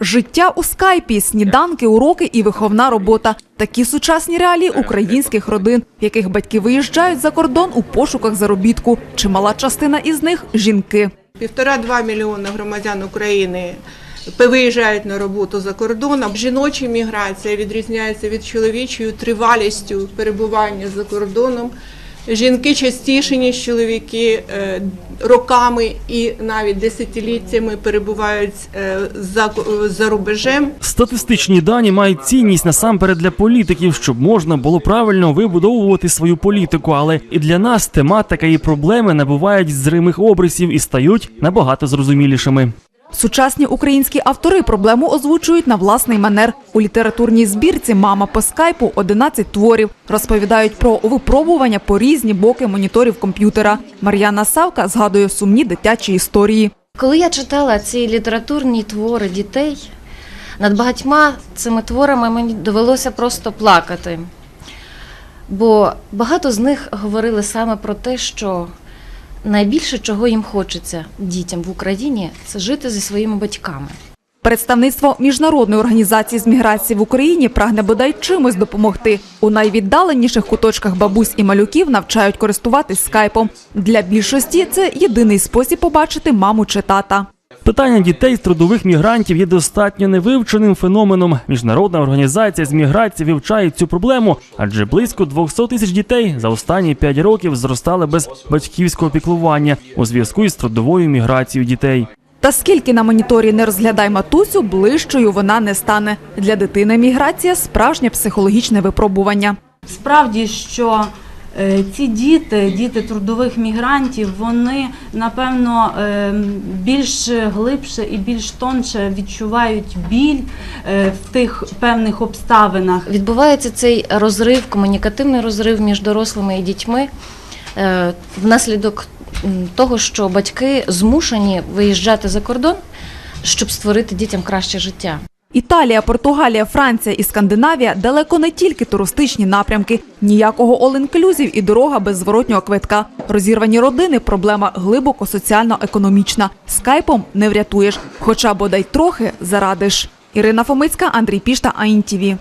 Життя у скайпі, сніданки, уроки і виховна робота. Такі сучасні реалії українських родин, в яких батьки виїжджають за кордон у пошуках заробітку. Чимала частина із них жінки. Півтора-два мільйони громадян України виїжджають на роботу за кордоном. Жіноча міграція відрізняється від чоловічою тривалістю перебування за кордоном. Жінки частіше, ніж чоловіки, е, роками і навіть десятиліттями перебувають е, за, за рубежем. Статистичні дані мають цінність насамперед для політиків, щоб можна було правильно вибудовувати свою політику. Але і для нас тематика і проблеми набувають зримих обрисів і стають набагато зрозумілішими. Сучасні українські автори проблему озвучують на власний манер. У літературній збірці Мама по скайпу 11 творів розповідають про випробування по різні боки моніторів комп'ютера. Мар'яна Савка згадує сумні дитячі історії. Коли я читала ці літературні твори дітей, над багатьма цими творами мені довелося просто плакати. Бо багато з них говорили саме про те, що найбільше чого їм хочеться дітям в Україні це жити зі своїми батьками. Представництво міжнародної організації з міграції в Україні прагне бодай чимось допомогти. У найвіддаленіших куточках бабусь і малюків навчають користуватись скайпом. Для більшості це єдиний спосіб побачити маму чи тата. Питання дітей з трудових мігрантів є достатньо невивченим феноменом. Міжнародна організація з міграції вивчає цю проблему, адже близько 200 тисяч дітей за останні 5 років зростали без батьківського піклування у зв'язку із трудовою міграцією дітей. Та скільки на моніторі не розглядай матусю, ближчою вона не стане. Для дитини міграція справжнє психологічне випробування. Справді, що ці діти, діти трудових мігрантів, вони напевно е, більш глибше і більш тонше відчувають біль е, в тих певних обставинах. Відбувається цей розрив, комунікативний розрив між дорослими і дітьми е, внаслідок того, що батьки змушені виїжджати за кордон, щоб створити дітям краще життя. Італія, Португалія, Франція і Скандинавія далеко не тільки туристичні напрямки, ніякого all-inclusive і дорога без зворотнього квитка. Розірвані родини проблема глибоко соціально-економічна. Скайпом не врятуєш, хоча бодай трохи зарадиш. Ірина Фомицька, Андрій Пішта, АІНТІВІ.